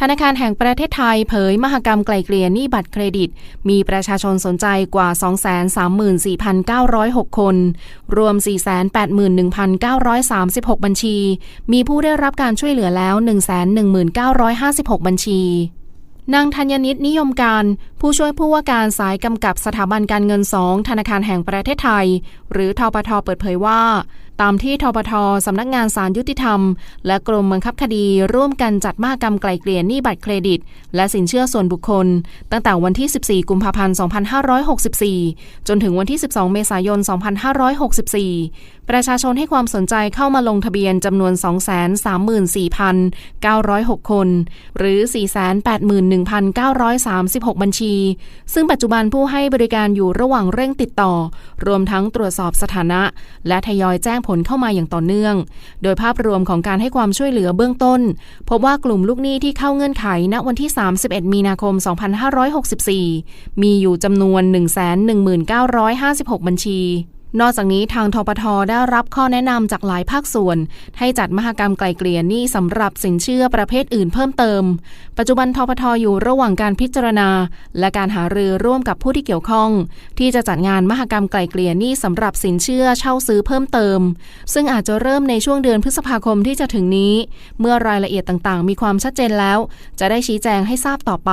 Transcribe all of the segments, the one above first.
ธนาคารแห่งประเทศไทยเผยมหกรรมไกลเกลี่ยหนี้บัตรเครดิต มีประชาชนสนใจกว่า 234,906 คน รวม 481,936 บัญชี มีผู้ได้รับการช่วยเหลือแล้ว 119,556 บัญชีนางธัญนิตนิยมการ ผู้ช่วยผู้ว่าการสายกำกับสถาบันการเงิน2ธนาคารแห่งประเทศไทย หรือทปทเปิดเผยว่า ตามที่ทบทสำนักงานสารยุติธรรม และกรมบังคับคดีร่วมกันจัดมากรรมไกล่เกลี่ยหนี้บัตรเครดิต และสินเชื่อส่วนบุคคล ตั้งแต่วันที่ 14 กุมภาพันธ์ 2564 จนถึงวันที่ 12 เมษายน 2564 ประชาชนให้ความสนใจเข้ามาลงทะเบียนจำนวน 234,906 คน หรือ 481,936 บัญชี ซึ่งปัจจุบันผู้ให้บริการอยู่ระหว่างเร่งติดต่อ รวมทั้งตรวจสอบสถานะ และทยอยแจ้งผลเข้ามาอย่างต่อเนื่อง โดยภาพรวมของการให้ความช่วยเหลือเบื้องต้น พบว่ากลุ่มลูกหนี้ที่เข้าเงื่อนไขณวันที่ 31 มีนาคม 2564 มีอยู่จำนวน 119,556 บัญชี นอกจากนี้ทางทปทได้รับข้อแนะนำจากหลายภาคส่วน ให้จัดมหกรรมไกลเกลี่ยหนี้สำหรับสินเชื่อประเภทอื่นเพิ่มเติม ปัจจุบันทปทอยู่ระหว่างการพิจารณา และการหารือร่วมกับผู้ที่เกี่ยวข้อง ที่จะจัดงานมหกรรมไกลเกลี่ยหนี้สำหรับสินเชื่อเช่าซื้อเพิ่มเติม ซึ่งอาจจะเริ่มในช่วงเดือนพฤษภาคมที่จะถึงนี้ เมื่อรายละเอียดต่างๆ มีความชัดเจนแล้ว จะได้ชี้แจงให้ทราบต่อไป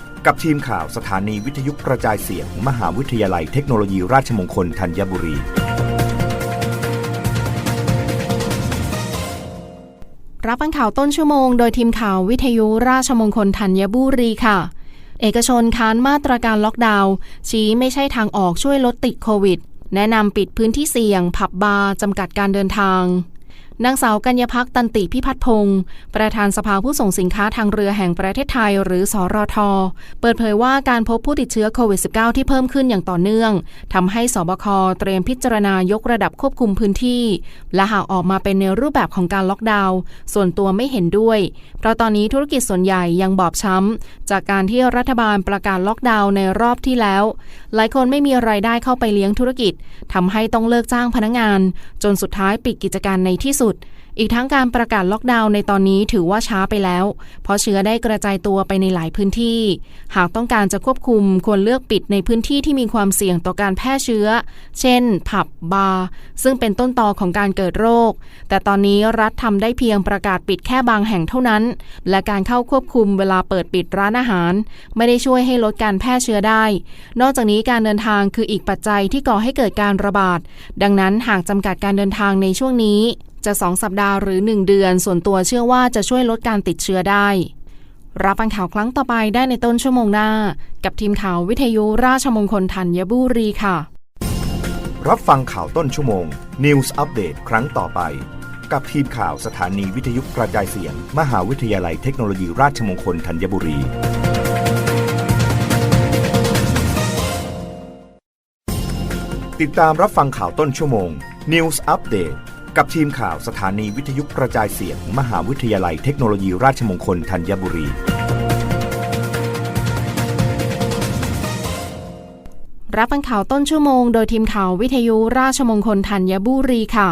กับทีมข่าวสถานีวิทยุกระจายเสียง มหาวิทยาลัยเทคโนโลยีราชมงคลธัญบุรี รับฟังข่าวต้นชั่วโมง โดยทีมข่าววิทยุราชมงคลธัญบุรีค่ะ เอกชนค้านมาตรการล็อกดาวน์ชี้ไม่ใช่ทางออกช่วยลดติดโควิด แนะนำปิดพื้นที่เสี่ยง ผับบาร์จำกัดการเดินทาง นางสาวกัญญพักตันติพิพัฒพงศ์ประธานสภาผู้ส่งสินค้าทางเรือแห่งประเทศไทยหรือสอรทเปิดเผยว่าการพบผู้ติดเชื้อโควิด -19 ที่เพิ่มขึ้นอย่างต่อเนื่องทำให้สบคเตรียมพิจารณายกระดับควบคุมพื้นที่ และหากออกมาเป็นในรูปแบบของการล็อกดาวน์ส่วนตัวไม่เห็นด้วย เพราะตอนนี้ธุรกิจส่วนใหญ่ยังบอบช้ำจากการที่รัฐบาลประกาศล็อกดาวน์ในรอบที่แล้ว หลายคนไม่มีไรายได้เข้าไปเลี้ยงธุรกิจทำให้ต้องเลิกจ้างพนักงาน จนสุดท้ายปิดกิจการในที่สุดอีกทั้งการประกาศล็อกดาวน์ในตอนนี้ถือว่าช้าไปแล้ว เพราะเชื้อได้กระจายตัวไปในหลายพื้นที่ หากต้องการจะควบคุมควรเลือกปิดในพื้นที่ที่มีความเสี่ยงต่อการแพร่เชื้อ เช่น ผับบาร์ซึ่งเป็นต้นตอของการเกิดโรค แต่ตอนนี้รัฐทำได้เพียงประกาศปิดแค่บางแห่งเท่านั้น และการเข้าควบคุมเวลาเปิดปิดร้านอาหาร ไม่ได้ช่วยให้ลดการแพร่เชื้อได้ นอกจากนี้การเดินทางคืออีกปัจจัยที่ก่อให้เกิดการระบาด ดังนั้นหากจำกัดการเดินทางในช่วงนี้ จะสองสัปดาห์หรือ 1 เดือน ส่วนตัวเชื่อว่าจะช่วยลดการติดเชื้อได้ รับฟังข่าวครั้งต่อไปได้ในต้นชั่วโมงหน้า กับทีมข่าววิทยุราชมงคลธัญบุรีค่ะ รับฟังข่าวต้นชั่วโมง News Update ครั้งต่อไป กับทีมข่าวสถานีวิทยุกระจายเสียง มหาวิทยาลัยเทคโนโลยีราชมงคลธัญบุรีติดตามรับฟังข่าวต้นชั่วโมง News Update กับทีมข่าวสถานีวิทยุกระจายเสียง มหาวิทยาลัยเทคโนโลยีราชมงคลธัญบุรี รับฟังข่าวต้นชั่วโมงโดยทีมข่าววิทยุราชมงคลธัญบุรีค่ะ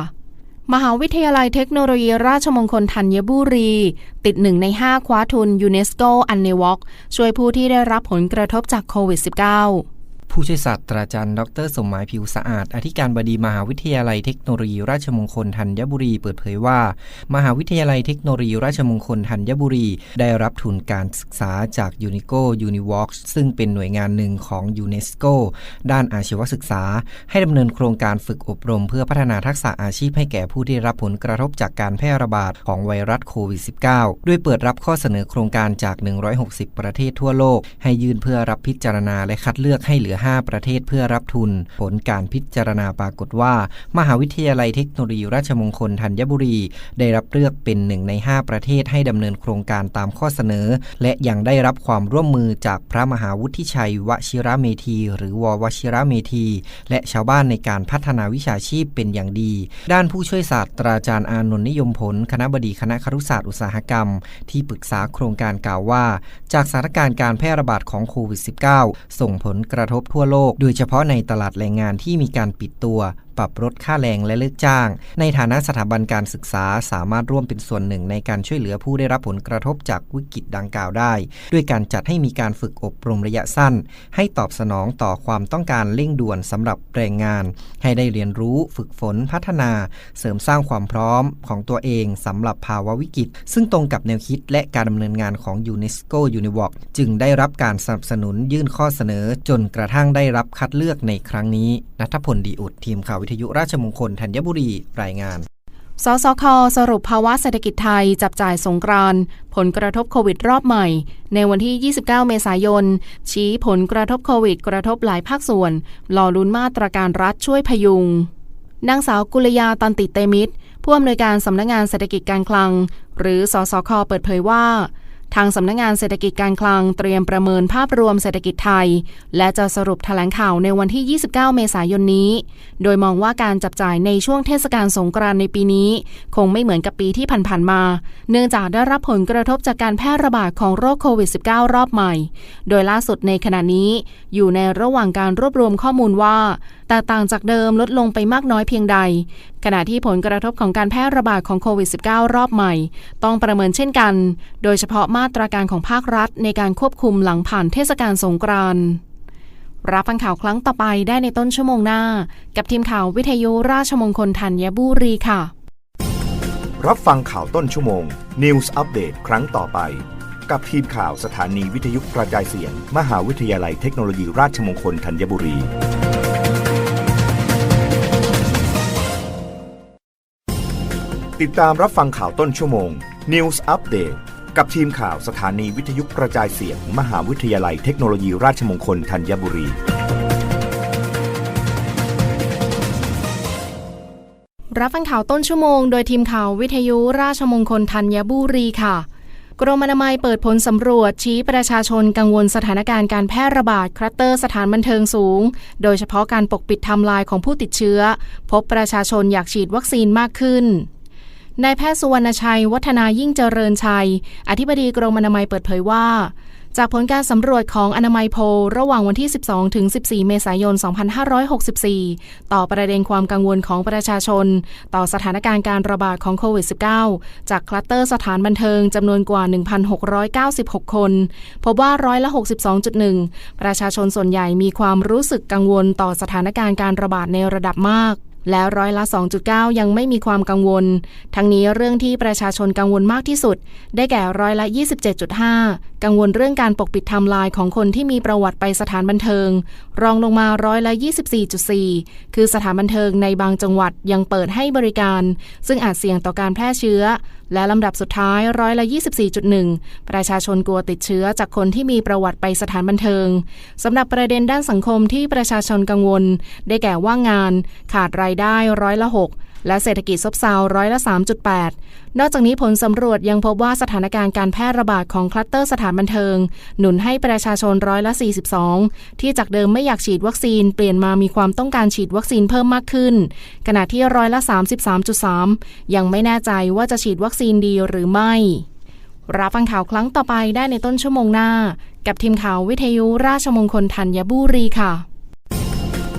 มหาวิทยาลัยเทคโนโลยีราชมงคลธัญบุรี ติดหนึ่งใน 5 คว้าทุนยูเนสโกอันเนวอกช่วยผู้ที่ได้รับผลกระทบจากโควิด -19 ผู้ช่วยศาสตราจารย์ ดร สมหมายผิวสะอาด อธิการบดีมหาวิทยาลัยเทคโนโลยีราชมงคลธัญบุรี เปิดเผยว่า มหาวิทยาลัยเทคโนโลยีราชมงคลธัญบุรี ได้รับทุนการศึกษาจากยูนิโกยูนิวอล์กซึ่งเป็นหน่วยงานหนึ่งของยูเนสโกด้านอาชีวศึกษา ให้ดำเนินโครงการฝึกอบรม เพื่อพัฒนาทักษะอาชีพให้แก่ผู้ที่รับผลกระทบจากการแพร่ระบาดของไวรัสโควิด -19 ด้วยเปิดรับข้อเสนอโครงการจาก 160 ประเทศทั่วโลก ให้ยื่นเพื่อรับพิจารณาและคัดเลือกให้เหลือ5 ประเทศเพื่อรับทุน ผลการพิจารณาปรากฏว่า มหาวิทยาลัยเทคโนโลยีราชมงคลธัญบุรี ได้รับเลือกเป็นหนึ่งใน 5 ประเทศให้ดำเนินโครงการตามข้อเสนอ และยังได้รับความร่วมมือจากพระมหาวุฒิชัยวชิระเมธี หรือววชิระเมธี และชาวบ้านในการพัฒนาวิชาชีพเป็นอย่างดี ด้านผู้ช่วยศาสตราจารย์อานนท์นิยมผล คณะบดีคณะครุศาสตร์อุตสาหกรรม ที่ปรึกษาโครงการกล่าวว่า จากสถานการณ์การแพร่ระบาดของโควิด -19 ส่งผลกระทบทั่วโลก โดยเฉพาะในตลาดแรงงานที่มีการปิดตัว ปรับลดค่าแรงและเลิกจ้าง ในฐานะสถาบันการศึกษาสามารถร่วมเป็นส่วนหนึ่งในการช่วยเหลือผู้ได้รับผลกระทบจากวิกฤตดังกล่าวได้ ด้วยการจัดให้มีการฝึกอบรมระยะสั้น ให้ตอบสนองต่อความต้องการเร่งด่วนสำหรับแรงงาน ให้ได้เรียนรู้ฝึกฝนพัฒนา เสริมสร้างความพร้อมของตัวเองสำหรับภาวะวิกฤต ซึ่งตรงกับแนวคิดและการดำเนินงานของยูเนสโกยูนิวอกจึงได้รับการสนับสนุนยื่นข้อเสนอจนกระทั่งได้รับคัดเลือกในครั้งนี้นัทพลดีอุดทีมข่าวทยุราชมงคลธัญบุรีรายงาน สสค สรุปภาวะเศรษฐกิจไทยจับจ่ายสงกรานต์ผลกระทบโควิดรอบใหม่ ในวันที่ 29 เมษายน ชี้ผลกระทบโควิด กระทบหลายภาคส่วนรอลุ้นมาตรการรัฐช่วยพยุงนางสาวกุลยาตันติเตมิตรผู้อำนวยการสำนักงานเศรษฐกิจการคลัง หรือสสค เปิดเผยว่า ทางสำนักงานเศรษฐกิจการคลังเตรียมประเมินภาพรวมเศรษฐกิจไทย และจะสรุปแถลงข่าวในวันที่ 29 เมษายนนี้ โดยมองว่าการจับจ่ายในช่วงเทศกาลสงกรานต์ในปีนี้ คงไม่เหมือนกับปีที่ผ่านๆมา เนื่องจากได้รับผลกระทบจากการแพร่ระบาดของโรคโควิด -19 รอบใหม่ โดยล่าสุดในขณะนี้ อยู่ในระหว่างการรวบรวมข้อมูลว่า แตกต่างจากเดิมลดลงไปมากน้อยเพียงใด ขณะที่ผลกระทบของการแพร่ระบาดของโควิด -19 รอบใหม่ ต้องประเมินเช่นกัน โดยเฉพาะมาตรการของภาครัฐในการควบคุมหลังผ่านเทศกาลสงกรานต์รับฟังข่าวครั้งต่อไปได้ในต้นชั่วโมงหน้า กับทีมข่าววิทยุราชมงคลธัญบุรีค่ะ รับฟังข่าวต้นชั่วโมง News อัปเดตครั้งต่อไป กับทีมข่าวสถานีวิทยุกระจายเสียง มหาวิทยาลัยเทคโนโลยีราชมงคลธัญบุรี ติดตามรับฟังข่าวต้นชั่วโมง News อัปเดตกับทีมข่าวสถานีวิทยุกระจายเสียง มหาวิทยาลัยเทคโนโลยีราชมงคลธัญบุรี รับฟังข่าวต้นชั่วโมง โดยทีมข่าววิทยุราชมงคลธัญบุรีค่ะ กรมอนามัยเปิดผลสำรวจชี้ประชาชนกังวลสถานการณ์การแพร่ระบาดคลัสเตอร์สถานบันเทิงสูง โดยเฉพาะการปกปิดทำลายของผู้ติดเชื้อ พบประชาชนอยากฉีดวัคซีนมากขึ้น นายแพทย์สุวรรณชัย วัฒนายิ่งเจริญชัย อธิบดีกรมอนามัยเปิดเผยว่า จากผลการสำรวจของอนามัยโพลระหว่างวันที่ 12 ถึง 14 เมษายน 2564 ต่อประเด็นความกังวลของประชาชน ต่อสถานการณ์การระบาดของโควิด -19 จากคลัสเตอร์สถานบันเทิงจำนวนกว่า 1,696 คน พบว่าร้อยละ 62.1 ประชาชนส่วนใหญ่มีความรู้สึกกังวลต่อสถานการณ์การระบาดในระดับมาก แล้วร้อยละ 2.9 ยังไม่มีความกังวล ทั้งนี้เรื่องที่ประชาชนกังวลมากที่สุด ได้แก่ร้อยละ 27.5 กังวลเรื่องการปกปิดไทม์ไลน์ของคนที่มีประวัติไปสถานบันเทิง รองลงมาร้อยละ 24.4 คือสถานบันเทิงในบางจังหวัดยังเปิดให้บริการ ซึ่งอาจเสี่ยงต่อการแพร่เชื้อ และลำดับสุดท้ายร้อยละ 24.1 ประชาชนกลัวติดเชื้อจากคนที่มีประวัติไปสถานบันเทิงสำหรับประเด็นด้านสังคมที่ประชาชนกังวล ได้แก่ว่างงาน ขาดรายายได้ร้อยละ 6 และเศรษฐกิจซบเซาร้อยละ 3.8 นอกจากนี้ผลสำรวจยังพบว่าสถานการณ์การแพร่ระบาดของคลัสเตอร์สถานบันเทิง หนุนให้ประชาชนร้อยละ 42 ที่จากเดิมไม่อยากฉีดวัคซีน เปลี่ยนมามีความต้องการฉีดวัคซีนเพิ่มมากขึ้น ขณะที่ร้อยละ 33.3 ยังไม่แน่ใจว่าจะฉีดวัคซีนดีหรือไม่รับฟังข่าวครั้งต่อไปได้ในต้นชั่วโมงหน้า กับทีมข่าววิทยุราชมงคลธัญบุรีค่ะ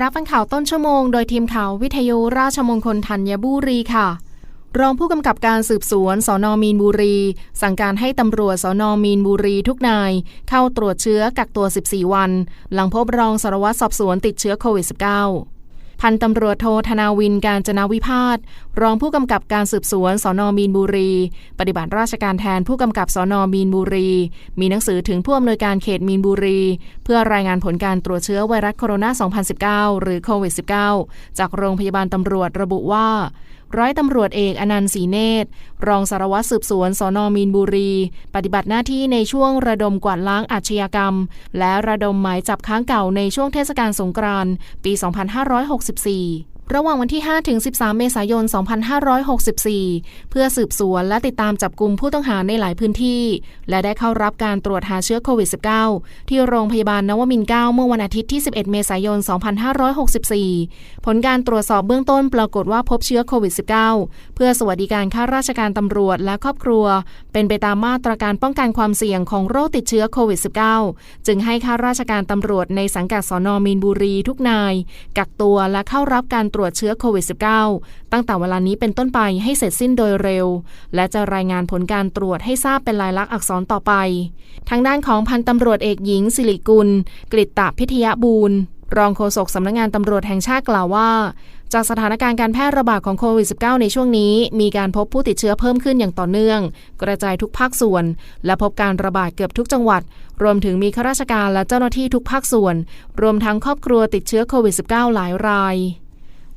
รับฟังข่าวต้นชั่วโมง โดยทีมข่าววิทยุราชมงคลธัญบุรีค่ะ รองผู้กำกับการสืบสวนสอนอมีนบุรี สั่งการให้ตำรวจสอนอมีนบุรีทุกนาย เข้าตรวจเชื้อกักตัว 14 วัน หลังพบรองสารวัตรสอบสวนติดเชื้อโควิด -19 พันตำรวจโทธนาวินการจนาวิพาทรองผู้กำกับการสืบสวนสอนอมีนบุรี ปฏิบัติราชการแทนผู้กำกับสอนอมีนบุรี มีหนังสือถึงผู้อำนวยการเขตมีนบุรี เพื่อรายงานผลการตรวจเชื้อไวรัสโคโรนา 2019 หรือโควิด -19 จากโรงพยาบาลตำรวจระบุว่า ร้อยตำรวจเอกอนันต์ศรีเนตร รองสารวัตรสืบสวนสอนอมีนบุรี ปฏิบัติหน้าที่ในช่วงระดมกวาดล้างอาชญากรรม และระดมหมายจับค้างเก่าในช่วงเทศกาลสงกรานต์ปี 2564 ระหว่างวันที่ 5 ถึง 13 เมษายน 2564 เพื่อสืบสวนและติดตามจับกลุ่มผู้ต้องหาในหลายพื้นที่ และได้เข้ารับการตรวจหาเชื้อโควิด -19 ที่โรงพยาบาลนวมินทร์9เมื่อวันอาทิตย์ที่ 11 เมษายน 2564 ผลการตรวจสอบเบื้องต้นปรากฏว่าพบเชื้อโควิด -19 เพื่อสวัสดิการข้าราชการตำรวจและครอบครัว เป็นไปตามมาตรการป้องกันความเสี่ยงของโรคติดเชื้อโควิด -19 จึงให้ข้าราชการตำรวจในสังกัดสอนอมีนบุรีทุกนาย กักตัวและเข้ารับการตรวจรวจเชื้อโควิด -19 ตั้งแต่เวลานี้เป็นต้นไปให้เสร็จสิ้นโดยเร็ว และจะรายงานผลการตรวจให้ทราบเป็นลายลักษณ์อักษรต่อไป ทางด้านของพันตำรวจเอกหญิง สิริกุลกฤตตพิทยบูรณ์รองโฆษกสำนักงงานตำรวจแห่งชาติกล่าวว่า จากสถานการณ์การแพร่ระบาดของโควิด -19 ในช่วงนี้ มีการพบผู้ติดเชื้อเพิ่มขึ้นอย่างต่อเนื่อง กระจายทุกภาคส่วน และพบการระบาดเกือบทุกจังหวัด รวมถึงมีข้าราชการและเจ้าหน้าที่ทุกภาคส่วน รวมทั้งครอบครัวติดเชื้อโควิด -19 หลายราย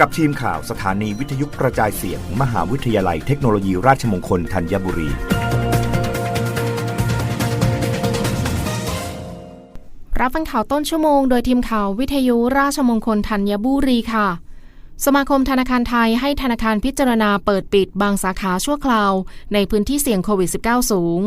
กับทีมข่าวสถานีวิทยุกระจายเสียง มหาวิทยาลัยเทคโนโลยีราชมงคลธัญบุรี รับฟังข่าวต้นชั่วโมง โดยทีมข่าววิทยุราชมงคลธัญบุรีค่ะ สมาคมธนาคารไทยให้ธนาคารพิจารณาเปิดปิดบางสาขาชั่วคราว ในพื้นที่เสี่ยงโควิด -19 สูง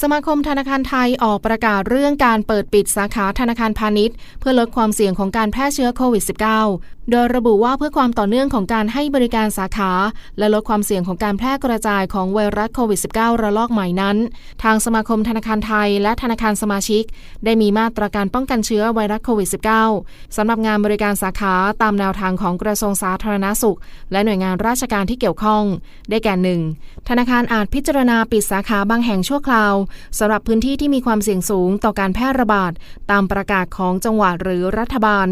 สมาคมธนาคารไทยออกประกาศเรื่องการเปิดปิดสาขาธนาคารพาณิชย์ เพื่อลดความเสี่ยงของการแพร่เชื้อโควิด -19 โดยระบุว่าเพื่อความต่อเนื่องของการให้บริการสาขา และลดความเสี่ยงของการแพร่กระจายของไวรัสโควิด -19 ระลอกใหม่นั้น ทางสมาคมธนาคารไทยและธนาคารสมาชิก ได้มีมาตรการป้องกันเชื้อไวรัสโควิด -19 สำหรับงานบริการสาขาตามแนวทางของกระทรวงสาธารณสุข และหน่วยงานราชการที่เกี่ยวข้อง ได้แก่หนึ่งธนาคารอาจพิจารณาปิดสาขาบางแห่งชั่วคราวสำหรับพื้นที่ที่มีความเสี่ยงสูงต่อการแพร่ระบาด ตามประกาศของจังหวัดหรือรัฐบาล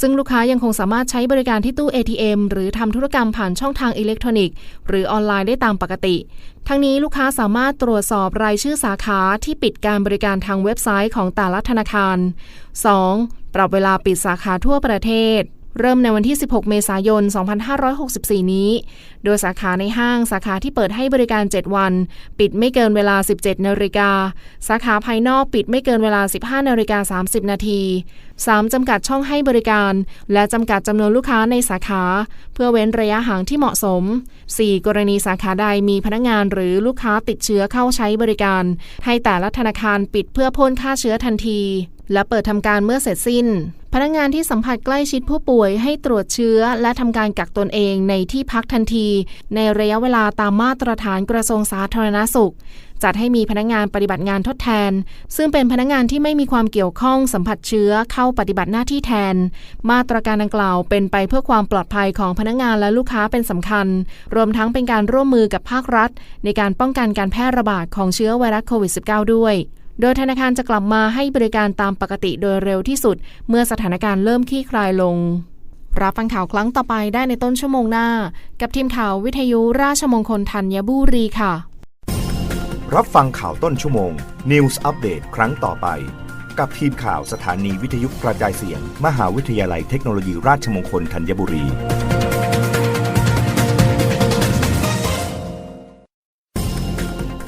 ซึ่งลูกค้ายังคงสามารถใช้บริการที่ตู้ ATM หรือทำธุรกรรมผ่านช่องทางอิเล็กทรอนิกส์ หรือออนไลน์ได้ตามปกติ ทั้งนี้ลูกค้าสามารถตรวจสอบรายชื่อสาขาที่ปิดการบริการทางเว็บไซต์ของแต่ละธนาคาร 2. ปรับเวลาปิดสาขาทั่วประเทศ เริ่มในวันที่ 16 เมษายน 2564 นี้ โดยสาขาในห้างสาขาที่เปิดให้บริการ 7 วัน ปิดไม่เกินเวลา 17 นาฬิกา สาขาภายนอกปิดไม่เกินเวลา 15 นาฬิกา 30 นาที 3. จำกัดช่องให้บริการ และจำกัดจำนวนลูกค้าในสาขา เพื่อเว้นระยะห่างที่เหมาะสม 4. กรณีสาขาใดมีพนักงานหรือลูกค้าติดเชื้อเข้าใช้บริการ ให้แต่ละธนาคารปิดเพื่อพ่นฆ่าเชื้อทันที และเปิดทำการเมื่อเสร็จสิ้น พนักงานที่สัมผัสใกล้ชิดผู้ป่วยให้ตรวจเชื้อ และทำการกักตนเองในที่พักทันที ในระยะเวลาตามมาตรฐานกระทรวงสาธารณสุข จัดให้มีพนักงานปฏิบัติงานทดแทน ซึ่งเป็นพนักงานที่ไม่มีความเกี่ยวข้องสัมผัสเชื้อเข้าปฏิบัติหน้าที่แทน มาตรการดังกล่าวเป็นไปเพื่อความปลอดภัยของพนักงานและลูกค้าเป็นสำคัญ รวมทั้งเป็นการร่วมมือกับภาครัฐ ในการป้องกันการแพร่ระบาดของเชื้อไวรัสโควิด -19 ด้วย โดยธนาคารจะกลับมาให้บริการตามปกติโดยเร็วที่สุด เมื่อสถานการณ์เริ่มคลี่คลายลง รับฟังข่าวครั้งต่อไปได้ในต้นชั่วโมงหน้า กับทีมข่าววิทยุราชมงคลธัญบุรีค่ะ รับฟังข่าวต้นชั่วโมง News Update ครั้งต่อไป กับทีมข่าวสถานีวิทยุกระจายเสียง มหาวิทยาลัยเทคโนโลยีราชมงคลธัญบุรี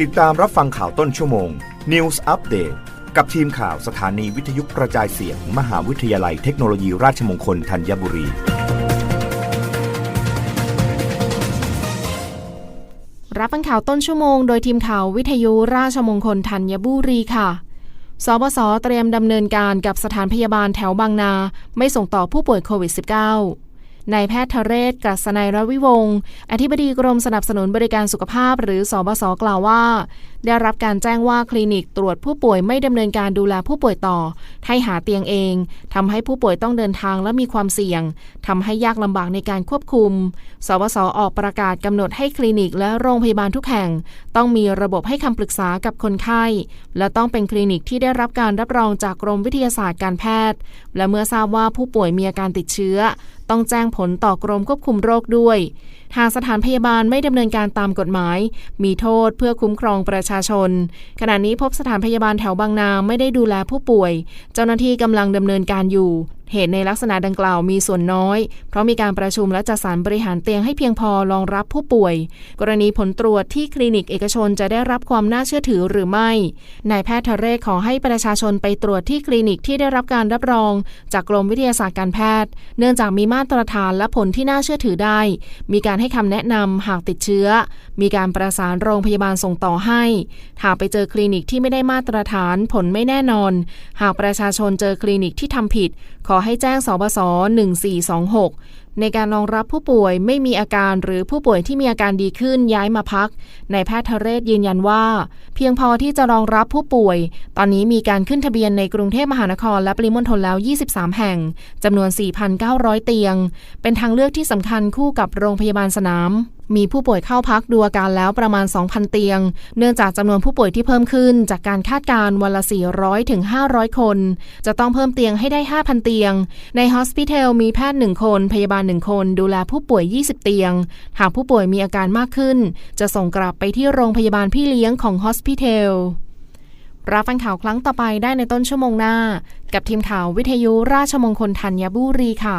ติดตามรับฟังข่าวต้นชั่วโมง News Update กับทีมข่าวสถานีวิทยุกระจายเสียงมหาวิทยาลัยเทคโนโลยีราชมงคลธัญบุรี รับฟังข่าวต้นชั่วโมงโดยทีมข่าววิทยุราชมงคลธัญบุรีค่ะสบสเตรียมดำเนินการกับสถานพยาบาลแถวบางนา ไม่ส่งต่อผู้ป่วยโควิด -19 นายแพทย์ทเรศกัสนัยรวิวงศ์อธิบดีกรมสนับสนุนบริการสุขภาพหรือสบสกล่าวว่า ได้รับการแจ้งว่าคลินิกตรวจผู้ป่วยไม่ดำเนินการดูแลผู้ป่วยต่อ ให้หาเตียงเองทำให้ผู้ป่วยต้องเดินทางและมีความเสี่ยงทำให้ยากลำบากในการควบคุมสบสออกประกาศกำหนดให้คลินิกและโรงพยาบาลทุกแห่ง ต้องมีระบบให้คำปรึกษากับคนไข้ และต้องเป็นคลินิกที่ได้รับการรับรองจากกรมวิทยาศาสตร์การแพทย์ และเมื่อทราบว่าผู้ป่วยมีอาการติดเชื้อ ต้องแจ้งผลต่อกรมควบคุมโรคด้วย หากสถานพยาบาลไม่ดำเนินการตามกฎหมาย มีโทษเพื่อคุ้มครองประชาชน ขณะนี้พบสถานพยาบาลแถวบางนาไม่ได้ดูแลผู้ป่วย เจ้าหน้าที่กำลังดำเนินการอยู่เหตุในลักษณะดังกล่าวมีส่วนน้อย เพราะมีการประชุมและจัดสรรบริหารเตียงให้เพียงพอรองรับผู้ป่วย กรณีผลตรวจที่คลินิกเอกชนจะได้รับความน่าเชื่อถือหรือไม่ นายแพทย์ทะเรศขอให้ประชาชนไปตรวจที่คลินิกที่ได้รับการรับรอง จากกรมวิทยาศาสตร์การแพทย์ เนื่องจากมีมาตรฐานและผลที่น่าเชื่อถือได้ มีการให้คำแนะนำหากติดเชื้อ มีการประสานโรงพยาบาลส่งต่อให้ หากไปเจอคลินิกที่ไม่ได้มาตรฐานผลไม่แน่นอน หากประชาชนเจอคลินิกที่ทำผิดขออให้แจ้งสบส1426 ในการรองรับผู้ป่วยไม่มีอาการหรือผู้ป่วยที่มีอาการดีขึ้นย้ายมาพักนายแพทย์ทเรศยืนยันว่า เพียงพอที่จะรองรับผู้ป่วย ตอนนี้มีการขึ้นทะเบียนในกรุงเทพมหานครและปริมณฑลแล้ว 23 แห่งจำนวน 4,900 เตียง เป็นทางเลือกที่สำคัญคู่กับโรงพยาบาลสนาม มีผู้ป่วยเข้าพักดูอาการแล้วประมาณ 2,000 เตียง เนื่องจากจำนวนผู้ป่วยที่เพิ่มขึ้น จากการคาดการณ์วันละ 400ถึง500 คน จะต้องเพิ่มเตียงให้ได้ 5,000 เตียง ในฮอสพิทอลมีแพทย์ 1 คน พยาบาล 1 คน ดูแลผู้ป่วย 20 เตียง หากผู้ป่วยมีอาการมากขึ้น จะส่งกลับไปที่โรงพยาบาลพี่เลี้ยงของฮอสพิทอลรับฟังข่าวครั้งต่อไปได้ในต้นชั่วโมงหน้า กับทีมข่าววิทยุราชมงคลธัญบุรีค่ะ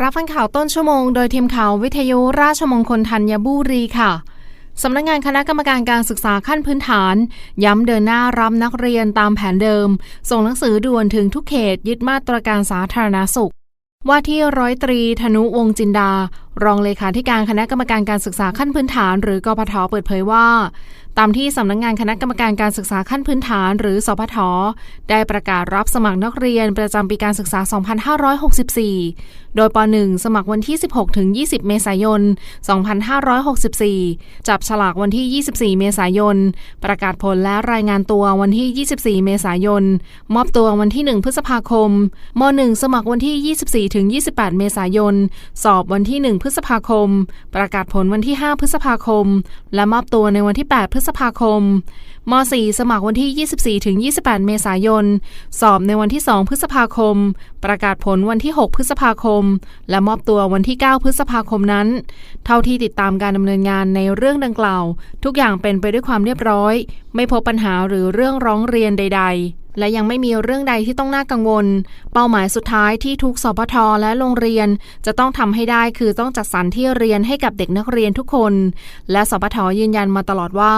รับฟังข่าวต้นชั่วโมงโดยทีมข่าววิทยุราชมงคลธัญบุรีค่ะสำนักงานคณะกรรมการการศึกษาขั้นพื้นฐาน ย้ำเดินหน้ารับนักเรียนตามแผนเดิม ส่งหนังสือด่วนถึงทุกเขตยึดมาตรการสาธารณสุข ว่าที่ร้อยตรีธนุวงจินดา รองเลขาธิการคณะกรรมการการศึกษาขั้นพื้นฐาน หรือกพทเปิดเผยว่า ตามที่สำนักงงานคณะกรรมการการศึกษาขั้นพื้นฐาน หรือสพทได้ประกาศรับสมัครนักเรียนประจำปีการศึกษา 2564 โดยป .1 สมัครวันที่ 16 ถึง 20 เมษายน 2564 จับฉลากวันที่ 24 เมษายน ประกาศผลและรายงานตัววันที่ 24 เมษายน มอบตัววันที่ 1 พฤษภาคมม .1 สมัครวันที่ 24 ถึง 28 เมษายน สอบวันที่ 1พฤษภาคม ประกาศผลวันที่ 5 พฤษภาคม และมอบตัวในวันที่ 8 พฤษภาคมม .4 สมัครวันที่ 24ถึง28 เมษายน สอบในวันที่ 2 พฤษภาคม ประกาศผลวันที่ 6 พฤษภาคม และมอบตัววันที่ 9 พฤษภาคมนั้น เท่าที่ติดตามการดำเนินงานในเรื่องดังกล่าว ทุกอย่างเป็นไปด้วยความเรียบร้อย ไม่พบปัญหาหรือเรื่องร้องเรียนใด ๆ และยังไม่มีเรื่องใดที่ต้องน่ากังวล เป้าหมายสุดท้ายที่ทุกสพทและโรงเรียน จะต้องทำให้ได้คือต้องจัดสรรที่เรียนให้กับเด็กนักเรียนทุกคน และสพทยืนยันมาตลอดว่า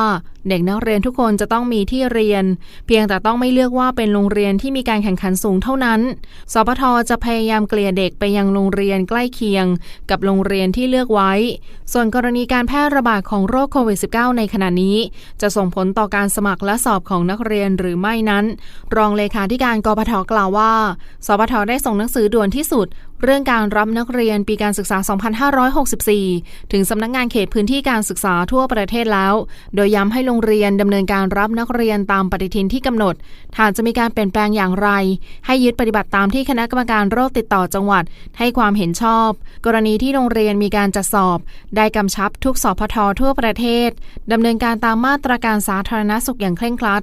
เด็กนักเรียนทุกคนจะต้องมีที่เรียน เพียงแต่ต้องไม่เลือกว่าเป็นโรงเรียนที่มีการแข่งขันสูงเท่านั้น สพทจะพยายามเกลี่ยเด็กไปยังโรงเรียนใกล้เคียง กับโรงเรียนที่เลือกไว้ ส่วนกรณีการแพร่ระบาดของโรคโควิด -19 ในขณะนี้ จะส่งผลต่อการสมัครและสอบของนักเรียนหรือไม่นั้น รองเลขาธิการกพทกล่าวว่า สพทได้ส่งหนังสือด่วนที่สุด เรื่องการรับนักเรียนปีการศึกษา 2564 ถึงสำนักงงานเขตพื้นที่การศึกษาทั่วประเทศแล้ว โดยย้ำให้โรงเรียนดำเนินการรับนักเรียนตามปฏิทินที่กำหนดหากจะมีการเปลี่ยนแปลงอย่างไร ให้ยึดปฏิบัติตามที่คณะกรรมการโรคติดต่อจังหวัด ให้ความเห็นชอบ กรณีที่โรงเรียนมีการจัดสอบ ได้กำชับทุกสพททั่วประเทศดำเนินการตามมาตรการสาธารณสุขอย่างเคร่งครัด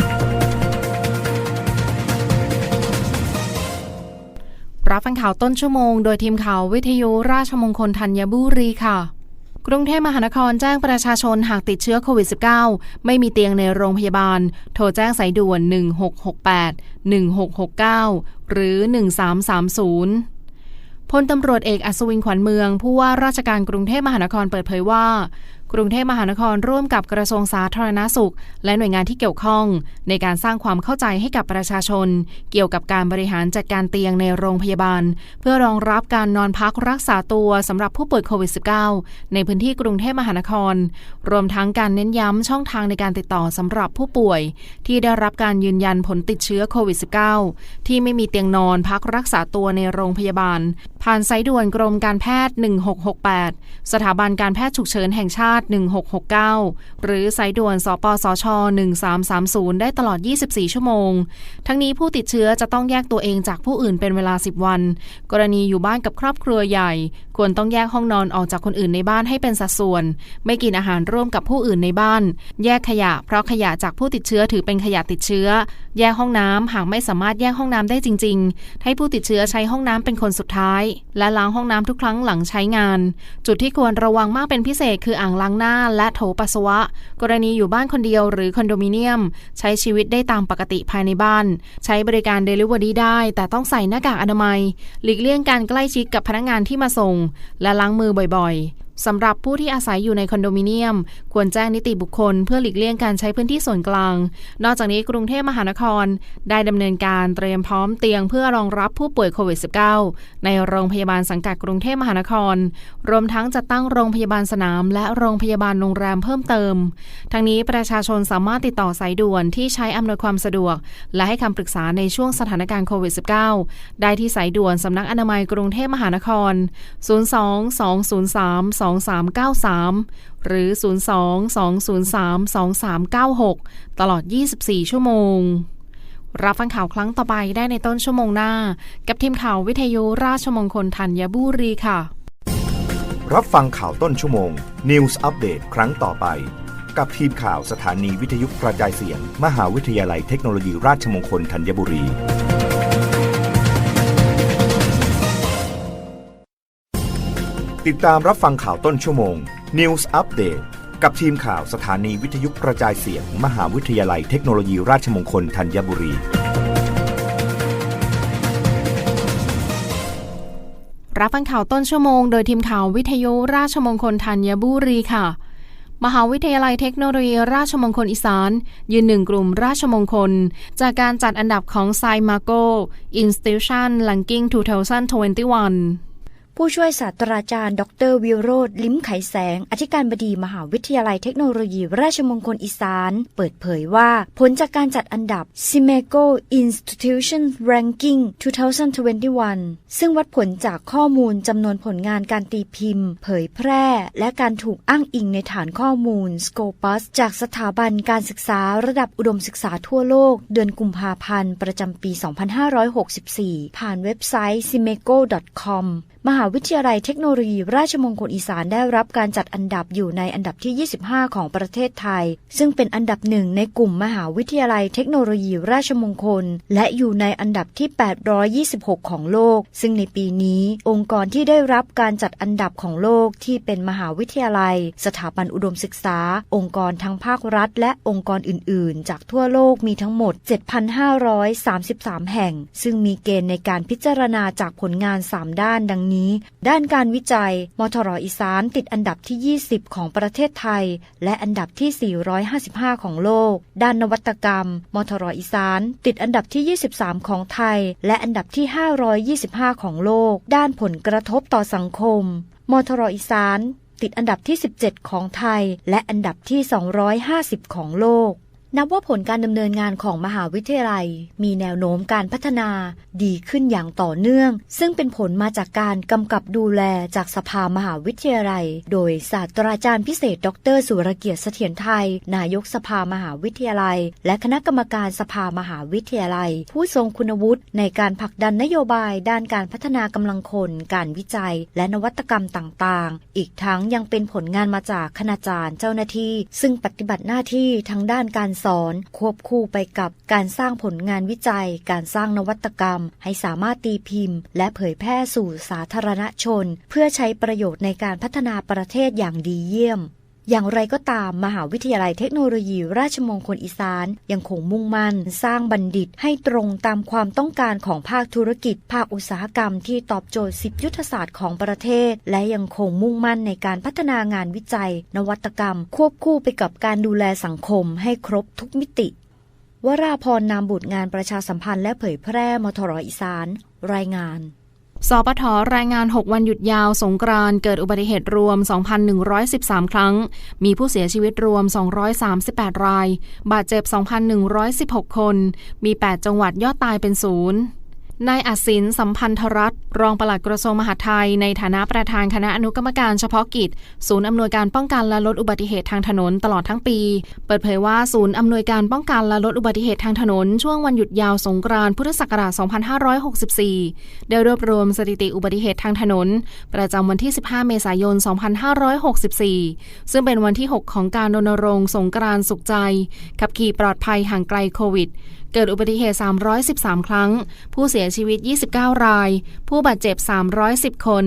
รับฟังข่าวต้นชั่วโมง โดยทีมข่าววิทยุราชมงคลธัญบุรีค่ะ กรุงเทพมหานครแจ้งประชาชนหากติดเชื้อโควิด -19 ไม่มีเตียงในโรงพยาบาล โทรแจ้งสายด่วน 1668 1669 หรือ 1330พลตำรวจเอกอัศวินขวัญเมือง ผู้ว่าราชการกรุงเทพมหานครเปิดเผยว่า กรุงเทพมหานครร่วมกับกระทรวงสาธารณาสุข และหน่วยงานที่เกี่ยวข้อง ในการสร้างความเข้าใจให้กับประชาชน เกี่ยวกับการบริหารจัดการเตียงในโรงพยาบาล เพื่อรองรับการนอนพักรักษาตัวสำหรับผู้ป่วยโควิด -19 ในพื้นที่กรุงเทพมหานคร รวมทั้งการเน้นย้ำช่องทางในการติดต่อสำหรับผู้ป่วย ที่ได้รับการยืนยันผลติดเชื้อโควิด -19 ที่ไม่มีเตียงนอนพักรักษาตัวในโรงพยาบาล ผ่านสายด่วนกรมการแพทย์ 1668 สถาบันการแพทย์ฉุกเฉินแห่งชาติ1669 หรือสายด่วนสปสช 1330 ได้ตลอด 24 ชั่วโมง ทั้งนี้ผู้ติดเชื้อจะต้องแยกตัวเองจากผู้อื่นเป็นเวลา 10 วัน กรณีอยู่บ้านกับครอบครัวใหญ่ ควรต้องแยกห้องนอนออกจากคนอื่นในบ้านให้เป็นสัดส่วน ไม่กินอาหารร่วมกับผู้อื่นในบ้าน แยกขยะ เพราะขยะจากผู้ติดเชื้อถือเป็นขยะติดเชื้อ แยกห้องน้ำหากไม่สามารถแยกห้องน้ำได้จริง ๆ ให้ผู้ติดเชื้อใช้ห้องน้ำเป็นคนสุดท้าย และล้างห้องน้ำทุกครั้งหลังใช้งาน จุดที่ควรระวังมากเป็นพิเศษคืออ่างล้างหน้าและโถปัสสาวะ กรณีอยู่บ้านคนเดียวหรือคอนโดมิเนียม ใช้ชีวิตได้ตามปกติภายในบ้าน ใช้บริการเดลิเวอรี่ได้ แต่ต้องใส่หน้ากากอนามัย หลีกเลี่ยงการใกล้ชิดกับพนักงานที่มาส่ง และล้างมือบ่อยๆ สำหรับผู้ที่อาศัยอยู่ในคอนโดมิเนียม ควรแจ้งนิติบุคคล เพื่อหลีกเลี่ยงการใช้พื้นที่ส่วนกลาง นอกจากนี้กรุงเทพมหานคร ได้ดำเนินการเตรียมพร้อมเตียงเพื่อรองรับผู้ป่วยโควิด -19 ในโรงพยาบาลสังกัดกรุงเทพมหานคร รวมทั้งจัดตั้งโรงพยาบาลสนาม และโรงพยาบาลโรงแรมเพิ่มเติม ทั้งนี้ประชาชนสามารถติดต่อสายด่วนที่ใช้อำนวยความสะดวก และให้คำปรึกษาในช่วงสถานการณ์โควิด -19 ได้ที่สายด่วนสำนักอนามัยกรุงเทพมหานคร02-203-2393 หรือ 02-203-2396 ตลอด 24 ชั่วโมง รับฟังข่าวครั้งต่อไปได้ในต้นชั่วโมงหน้า กับทีมข่าววิทยุราชมงคลธัญบุรีค่ะ รับฟังข่าวต้นชั่วโมง News อัปเดตครั้งต่อไป กับทีมข่าวสถานีวิทยุกระจายเสียง มหาวิทยาลัยเทคโนโลยีราชมงคลธัญบุรี ติดตามรับฟังข่าวต้นชั่วโมง News อัปเดตกับทีมข่าวสถานีวิทยุกระจายเสียง มหาวิทยาลัยเทคโนโลยีราชมงคลธัญบุรี รับฟังข่าวต้นชั่วโมงโดยทีมข่าววิทยุราชมงคลธัญบุรีค่ะ มหาวิทยาลัยเทคโนโลยีราชมงคลอีสาน ยืนหนึ่งกลุ่มราชมงคล จากการจัดอันดับของไซมาโก Institution Ranking 2021 ผู้ช่วยศาสตราจารย์ ดรวิโรธลิ้มไขแสง อธิการบดีมหาวิทยาลัยเทคโนโลยีราชมงคลอีสาน เปิดเผยว่า ผลจากการจัดอันดับ s i m e c o Institution Ranking 2021 ซึ่งวัดผลจากข้อมูลจำนวนผลงานการตีพิมพ์ เผยแพร่ และการถูกอ้างอิงในฐานข้อมูล Scopus จากสถาบันการศึกษาระดับอุดมศึกษาทั่วโลก เดือนกุมภาพันธ์ ประจำปี 2564 ผ่านเว็บไซต์ simeco.com มหาวิทยาลัยเทคโนโลยี ราชมงคลอีสานได้รับการจัดอันดับอยู่ในอันดับที่ 25 ของประเทศไทย ซึ่งเป็นอันดับหนึ่งในกลุ่มมหาวิทยาลัยเทคโนโลยี ราชมงคล และอยู่ในอันดับที่ 826 ของโลก ซึ่งในปีนี้ องค์กรที่ได้รับการจัดอันดับของโลกที่เป็นมหาวิทยาลัย สถาบันอุดมศึกษา องค์กรทั้งภาครัฐ และองค์กรอื่น ๆ จากทั่วโลกมีทั้งหมด 7,533 แห่ง ซึ่งมีเกณฑ์ในการพิจารณาจากผลงาน 3 ด้านดังนี้ ด้านการวิจัย มทรอีสานติดอันดับที่ 20 ของประเทศไทย และอันดับที่ 455 ของโลก ด้านนวัตกรรม มทรอีสาน ติดอันดับที่ 23 ของไทย และอันดับที่ 525 ของโลก ด้านผลกระทบต่อสังคม มทรอีสานติดอันดับที่ 17 ของไทย และอันดับที่ 250 ของโลก นับว่าผลการดำเนินงานของมหาวิทยาลัย มีแนวโน้มการพัฒนาดีขึ้นอย่างต่อเนื่อง ซึ่งเป็นผลมาจากการกำกับดูแลจากสภามหาวิทยาลัย โดยศาสตราจารย์พิเศษ ดร สุรเกียรติเสถียรไทย นายกสภามหาวิทยาลัย และคณะกรรมการสภามหาวิทยาลัย ผู้ทรงคุณวุฒิในการผลักดันนโยบาย ด้านการพัฒนากำลังคน การวิจัย และนวัตกรรมต่างๆ อีกทั้งยังเป็นผลงานมาจากคณาจารย์เจ้าหน้าที่ ซึ่งปฏิบัติหน้าที่ทั้งด้านการสอน ควบคู่ไปกับการสร้างผลงานวิจัย การสร้างนวัตกรรม ให้สามารถตีพิมพ์ และเผยแพร่สู่สาธารณชน เพื่อใช้ประโยชน์ในการพัฒนาประเทศอย่างดีเยี่ยม อย่างไรก็ตามมหาวิทยาลัยเทคโนโลยีราชมงคลอีสาน ยังคงมุ่งมั่น สร้างบัณฑิตให้ตรงตามความต้องการของภาคธุรกิจ ภาคอุตสาหกรรมที่ตอบโจทย์ 10 ยุทธศาสตร์ของประเทศ และยังคงมุ่งมั่นในการพัฒนางานวิจัย นวัตกรรม ควบคู่ไปกับการดูแลสังคมให้ครบทุกมิติ วราพรนามบุตรงานประชาสัมพันธ์และเผยแพร่มทรอีสาน รายงาน สปทรายงาน 6 วันหยุดยาวสงกรานเกิดอุบัติเหตุรวม 2,113 ครั้ง มีผู้เสียชีวิตรวม 238 ราย บาดเจ็บ 2,116 คน มี 8 จังหวัดยอดตายเป็นศูนย์ นายอัศินสัมพันธรัตน์รองปลัดกระทรวงมหาดไทย ในฐานะประธานคณะอนุกรรมการเฉพาะกิจ ศูนย์อำนวยการป้องกันและลดอุบัติเหตุทางถนนตลอดทั้งปี เปิดเผยว่าศูนย์อำนวยการป้องกันและลดอุบัติเหตุทางถนน ช่วงวันหยุดยาวสงกรานต์พุทธศักราช 2564 ได้รวบรวมสถิติอุบัติเหตุทางถนน ประจำวันที่ 15 เมษายน 2564 ซึ่งเป็นวันที่ 6 ของการรณรงค์สงกรานต์สุขใจขับขี่ปลอดภัยห่างไกลโควิด เกิดอุบัติเหตุ 313 ครั้ง ผู้เสียชีวิต 29 ราย ผู้บาดเจ็บ 310 คน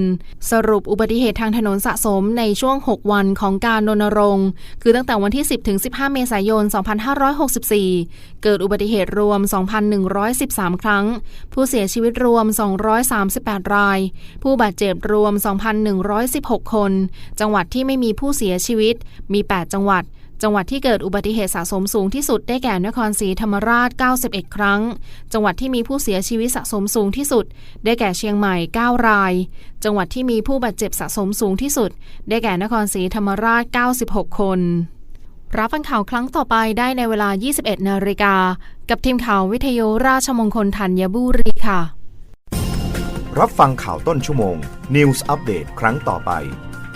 สรุปอุบัติเหตุทางถนนสะสมในช่วง 6 วันของการรณรงค์ คือตั้งแต่วันที่ 10 ถึง 15 เมษายน 2564 เกิดอุบัติเหตุรวม 2,113 ครั้ง ผู้เสียชีวิตรวม 238 ราย ผู้บาดเจ็บรวม 2,116 คน จังหวัดที่ไม่มีผู้เสียชีวิต มี 8 จังหวัด จังหวัดที่เกิดอุบัติเหตุสะสมสูงที่สุดได้แก่นครศรีธรรมราช 91 ครั้ง จังหวัดที่มีผู้เสียชีวิตสะสมสูงที่สุด ได้แก่เชียงใหม่ 9 ราย จังหวัดที่มีผู้บาดเจ็บสะสมสูงที่สุด ได้แก่นครศรีธรรมราช 96 คน รับฟังข่าวครั้งต่อไปได้ในเวลา 21 นาฬิกา กับทีมข่าววิทยุราชมงคลธัญบุรีค่ะ รับฟังข่าวต้นชั่วโมง News อัปเดตครั้งต่อไป